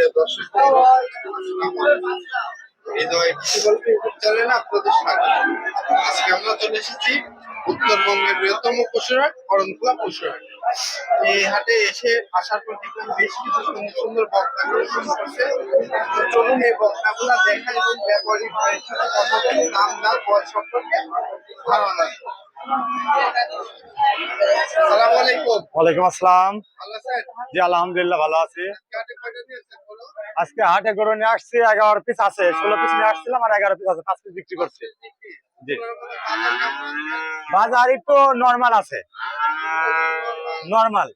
সুপ্রিয় দর্শক হৃদয় বিশ্বকল্প আপনাদের স্বাগত। আজকে আমরা চলে এসেছি উত্তরবঙ্গের বৃহত্তম এই হাটে এসে আসার পর দেখলাম বেশ কিছু সুন্দর সুন্দর বক্তা করছে। চলুন এই বক্তাগুলা দেখা এবং ব্যবহারিক ভাইয়ের সাথে কথা বলে দাম দাম সম্পর্কে ধারণা নেই। সালাম আলাইকুম। ওয়ালাইকুম আসসালাম। ভালো আছেন? জি আলহামদুলিল্লাহ ভালো আছি। আজকে হাটে গরু নিয়ে আসছি, এগারো পিস আছে, ষোলো পিস নিয়ে আসছিলাম আর এগারো পিস আছে, পাঁচ পিস বিক্রি করছি। জি। বাজার একটু নর্মাল আছে। নর্মাল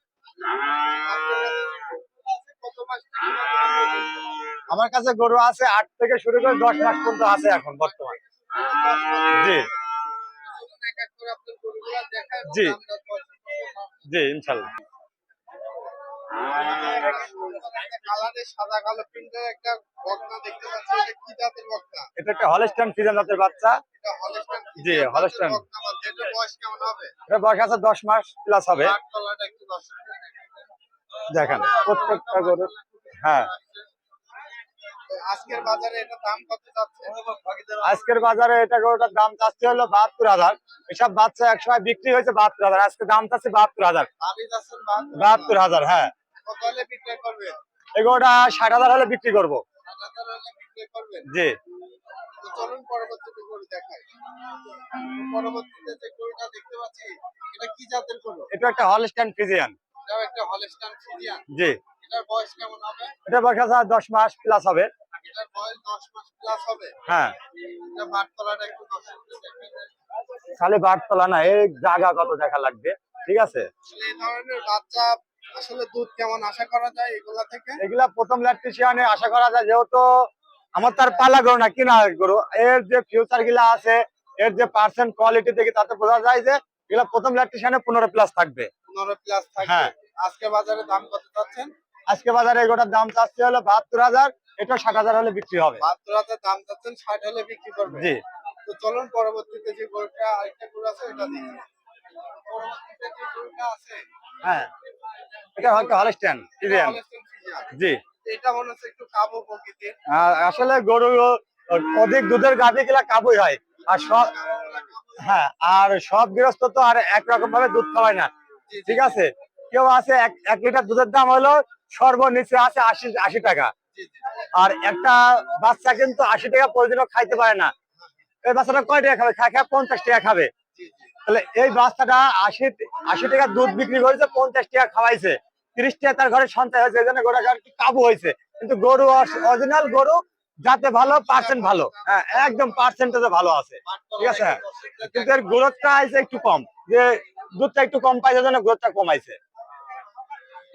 আমার কাছে গরু আছে আট থেকে শুরু করে দশ মাস পর্যন্ত আছে এখন বর্তমান। জি। জি। জি, ইনশাল্লাহ। দেখেন, প্রত্যেকটা হ্যাঁ। আজকের বাজারে এটা গরুটার দাম চাচ্ছে হলো বাহাত্তর হাজার। এসব বাচ্চা এক সময় বিক্রি হয়েছে বাহাত্তর হাজার। আজকে দাম চাচ্ছে বাহাত্তর হাজার। বাহাত্তর হাজার হ্যাঁ। কত হলে বিক্রয় করবেন? এই ষাট হাজার হলে বিক্রি করব। জি। তো চলুন পরবর্তীতে গরু দেখাই। পরবর্তীতে যে গরুটা দেখতে পাচ্ছি এটা কি জাতের গরু? এটা একটা হলস্টাইন ফিজিয়ান। এটাও একটা হলস্টাইন ফ্রিজিয়ান জি। এটার বয়স কেমন হবে? এটা বয়স আছে আর দশ মাস প্লাস হবে। এটার বয়স দশ মাস প্লাস হবে? হ্যাঁ। এটা বাটতলাটা একটু দর্শকদের দেখাই। তাহলে না এই জায়গা কত দেখা লাগবে ঠিক আছে? এই ধরনের বাচ্চা আসলে দুধ কেমন আশা করা যায় এগুলা থেকে? এগুলা প্রথম ল্যাকটিশিয়ানে আশা করা যায় যেহেতু আমার তার পালা গরু না কিনা গরু। এর যে ফিউচারগুলা আছে এর যে পার্সেন্ট কোয়ালিটি থেকে তাতে বোঝা যায় যে এগুলা প্রথম ল্যাকটিশিয়ানে পনেরো প্লাস থাকবে। পনেরো প্লাস থাকবে। হ্যাঁ। আজকে বাজারে দাম কত চাচ্ছেন? আজকে বাজারে এগোটার দাম চাচ্ছে হলো বাহাত্তর হাজার এটা ষাট হাজার হলে বিক্রি হবে। বাহাত্তর হাজার দাম চাচ্ছেন ষাট হলে বিক্রি করবে জি। তো চলুন পরবর্তীতে যে গরুটা আরেকটা গরু আছে এটা দেখি। পরবর্তীতে যে গরুটা আছে হ্যাঁ। এটা হয়তো হলস্টেন ফিজিয়ান জি। এটা মনে হচ্ছে একটু কাবু প্রকৃতির। আসলে গরু অধিক দুধের গাভি গুলা কাবুই হয়। আর সব হ্যাঁ। আর সব গৃহস্থ তো আর একরকম ভাবে দুধ খাওয়ায় না। ঠিক আছে? কেউ আছে এক লিটার দুধের দাম হলো সর্বনিচে আছে আশি আশি টাকা। আর একটা বাচ্চা কিন্তু আশি টাকা প্রতিদিনও খাইতে পারে না। এই বাচ্চাটা কয় টাকা খাবে? খায় খায় পঞ্চাশ টাকা খাবে। তাহলে এই বাচ্চাটা আশি আশি টাকা দুধ বিক্রি করেছে পঞ্চাশ টাকা খাওয়াইছে। তিরিশ টাকা তার ঘরে সঞ্চয় হয়েছে এই জন্য আর কাবু হয়েছে। কিন্তু গরু অরিজিনাল গরু যাতে ভালো পার্সেন্ট ভালো। হ্যাঁ একদম পার্সেন্টেজে ভালো আছে। ঠিক আছে? কিন্তু এর গ্রোথটা আছে একটু কম। যে দুধটা একটু কম পাইছে জন্য গ্রোথটা কমাইছে।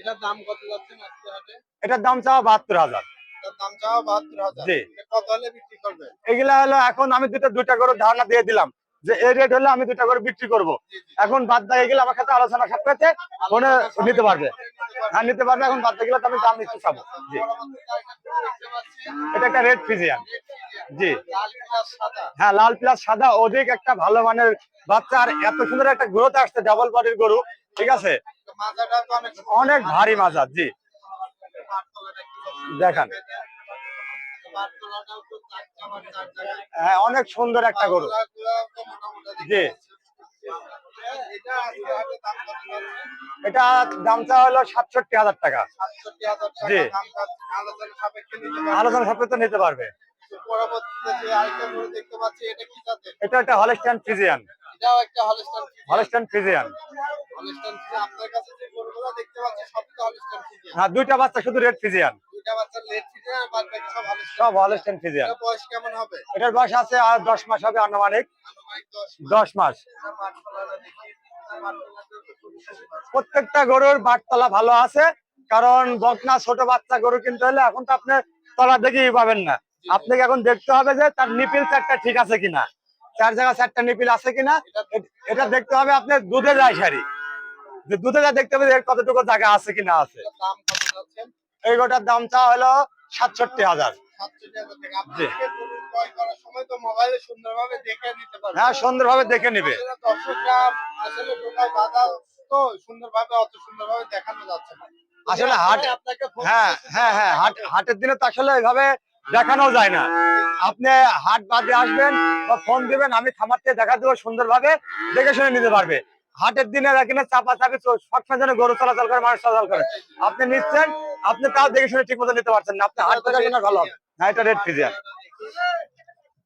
এটার দাম কত যাচ্ছে আজকে হাটে? এটার দাম চাওয়া বাহাত্তর হাজার। এটার দাম চাওয়া বাহাত্তর জি। কত হলে বিক্রি করবে? এগুলা হলো এখন আমি দুটো দুইটা করে ধারণা দিয়ে দিলাম। যে এই রেট হলে আমি দুটা করে বিক্রি করব। এখন বাদ দিয়ে গেলে আমার সাথে আলোচনা সাপেক্ষে মনে নিতে পারবে। হ্যাঁ নিতে পারবে, এখন বাদ গেলে আমি দাম নিতে চাবো। জি। এটা একটা রেড ফিজিয়ান জি। হ্যাঁ লাল প্লাস সাদা। অধিক একটা ভালো মানের বাচ্চা আর এত সুন্দর একটা গ্রোথ আসছে ডাবল বডির গরু। ঠিক আছে? অনেক ভারী মাজার, জি। দেখান। হ্যাঁ অনেক সুন্দর একটা গরু। জি। এটা দাম হলো সাতষট্টি হাজার টাকা। জি। আলোচনা সাপেক্ষে নিতে পারবেন। আলোচনা সাপেক্ষে নিতে পারবে। এটা কি জাতের? এটা একটা ফিজিয়ান ফিজিয়ান। হ্যাঁ দুইটা বাচ্চা শুধু রেড ফিজিয়ান সব এটার বয়স কেমন হবে? এটার বয়স আছে আর দশ মাস হবে আনুমানিক। দশ মাস। প্রত্যেকটা গরুর বাটতলা ভালো আছে, কারণ বকনা ছোট বাচ্চা গরু কিনতে হলে এখন তো আপনি তলা দেখেই পাবেন না। আপনাকে এখন দেখতে হবে যে তার নিপিল চারটা ঠিক আছে কিনা, চার জায়গা চারটা নিপিল আছে কিনা, এটা দেখতে হবে আপনার দুধে যায় সারি দুধে যা দেখতে হবে কতটুকু জায়গা আছে কিনা আছে। এই গোটার দাম চা হলো সাতষট্টি হাজার। হ্যাঁ সুন্দরভাবে দেখে নিবে। আসলে দেখানো হাট হ্যাঁ হ্যাঁ হ্যাঁ হাট হাটের দিনে তো আসলে এভাবে দেখানো যায় না। আপনি হাট বাদে আসবেন বা ফোন দিবেন আমি খামার থেকে দেখা দেবো সুন্দরভাবে দেখে শুনে নিতে পারবে। হাটের দিনে এখানে চাপা চাপি সবসময় যেন গরু চলাচল করে মানুষ চলাচল করে। আপনি নিচ্ছেন আপনি তাও দেখে শুনে ঠিক মতো নিতে পারছেন না। আপনি হাট দেখার জন্য ভালো হবে। না এটা রেড ফিজিয়ান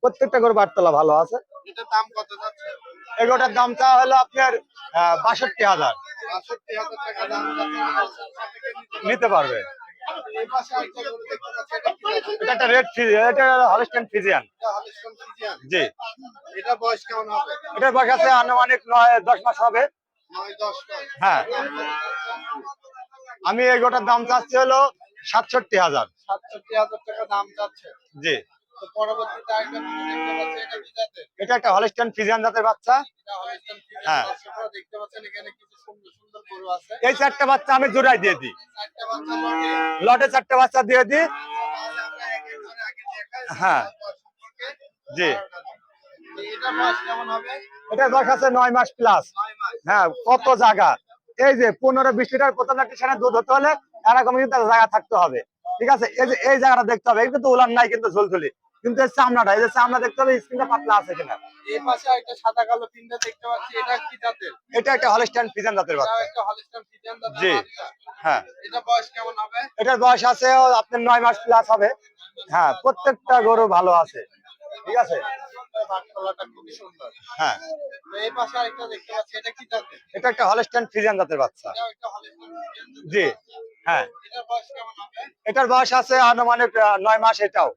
প্রত্যেকটা গরু বাটতলা ভালো আছে। এটার দাম কত যাচ্ছে? এগুলোটার দামটা হলো আপনার বাষট্টি হাজার। নিতে পারবে। এটা একটা রেড ফিজিয়ান এটা হলস্টেন ফ্রিজিয়ান জি। এটা বয়স কেমন হবে? এটার বয়স আছে আনুমানিক নয় দশ মাস হবে। হ্যাঁ। আমি এই গোটার দাম চাচ্ছি হলো সাতষট্টি হাজার। সাতষট্টি হাজার টাকা দাম যাচ্ছে। জি। এটা একটা হলিস্টান ফিজিয়ান জাতের বাচ্চা। হ্যাঁ। এই চারটা বাচ্চা আমি জোড়াই দিয়ে দিই। লটে। চারটা বাচ্চা দিয়ে দিই। হ্যাঁ। জি। এটা বয়স আছে নয় মাস প্লাস হ্যাঁ কত জায়গা? এই যে পনেরো বিশ লিটার প্রথম একটা সেখানে দুধ হতে হলে এরকম কিন্তু জায়গা থাকতে হবে। ঠিক আছে? এই যে এই জায়গাটা দেখতে হবে। এই কিন্তু উলান নাই কিন্তু ঝুলঝুলি। কিন্তু এই চামড়াটা এই যে চামড়া দেখতে হবে স্কিনটা পাতলা আছে কিনা। এই পাশে একটা সাদা কালো তিনটা দেখতে পাচ্ছি। এটা কি জাতের? এটা একটা হলিস্টান ফিজিয়ান জাতের এটাও বাচ্চা একটা হলিস্টন ফ্রিজিয়ান জাতের জি। হ্যাঁ। এটা বয়স কেমন হবে? এটার বয়স আছে আপনার নয় মাস প্লাস হবে। হ্যাঁ প্রত্যেকটা গরু ভালো আছে। ঠিক আছে? হ্যাঁ। এটা একটা হলস্টাইন ফ্রিজিয়ান জাতের বাচ্চা। জি হ্যাঁ। এটার বয়স আছে আনুমানিক আহ, নয় মাস এটাও।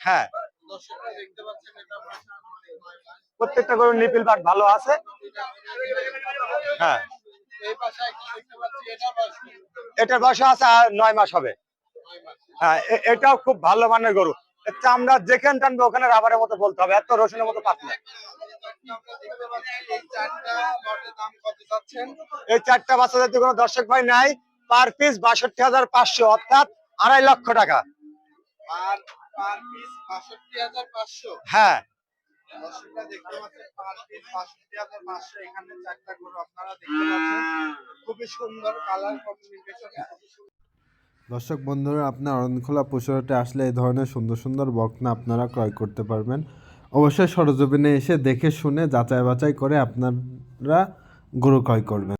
হ্যাঁ। আনুমানিক প্রত্যেকটা গরুর নিপিল পাট ভালো আছে। হ্যাঁ? এটার বয়স আছে নয় মাস হবে। হ্যাঁ এটাও খুব ভালো মানের গরু। চামড়া যেখানে টানবে ওখানে রাবারের মতো বলতে হবে এত রসুনের মতো পাতলা। এই চারটা বাচ্চা যদি কোনো দর্শক ভাই নাই পার পিস বাষট্টি হাজার পাঁচশো অর্থাৎ আড়াই লক্ষ টাকা। হ্যাঁ। খুবই সুন্দর কালার কম্বিনেশন দর্শক বন্ধুরা, আপনার অরণখোলা পশুহাটে আসলে এই ধরনের সুন্দর সুন্দর বকনা আপনারা ক্রয় করতে পারবেন। অবশ্যই সরজমিনে এসে দেখে শুনে যাচাই বাছাই করে আপনারা গরু ক্রয় করবেন।